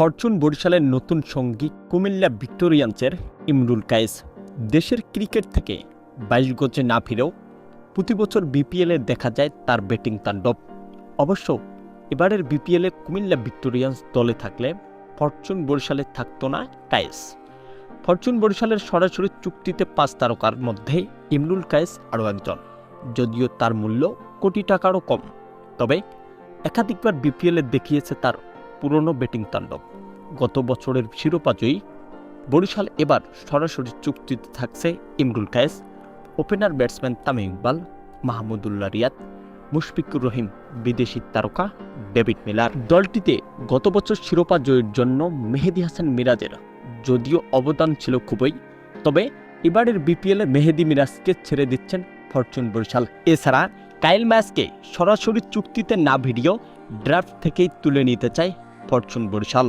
Fortune বরিশালের নতুন সঙ্গী কুমিল্লা ভিক্টোরিয়ান্সের ইমরুল কায়েস। দেশের ক্রিকেট থেকে বাইশ গজে না ফিরেও প্রতি বছর বিপিএলে দেখা যায় তার ব্যাটিং তাণ্ডব। অবশ্য এবারের বিপিএলে কুমিল্লা ভিক্টোরিয়ান্স দলে থাকলে ফরচুন বরিশালে থাকতো না কায়েস। ফরচুন বরিশালের সরাসরি চুক্তিতে পাঁচ তারকার মধ্যে ইমরুল কায়েস আরও একজন, যদিও তার মূল্য কোটি টাকারও কম। তবে একাধিকবার বিপিএলে দেখিয়েছে তার পুরনো ব্যাটিং তাণ্ডব। গত বছরের শিরোপাজয়ী, বরিশাল এবার সরাসরি চুক্তিতে থাকছে ইমরুল কায়েস, ওপেনার ব্যাটসম্যান তামিম ইকবাল, মাহমুদুল্লাহ রিয়াদ, মুশফিকুর রহিম, বিদেশি তারকা ডেভিড মিলার। দলটিতে গত বছর শিরোপা জয়ের জন্য মেহেদি হাসান মিরাজের যদিও অবদান ছিল খুবই, তবে এবারের বিপিএলে মেহেদি মিরাজকে ছেড়ে দিচ্ছেন ফরচুন বরিশাল। এছাড়া কাইল ম্যাচকে সরাসরি চুক্তিতে না ভিডিও ড্রাফট থেকেই তুলে নিতে চায় ফরচুন বরিশাল।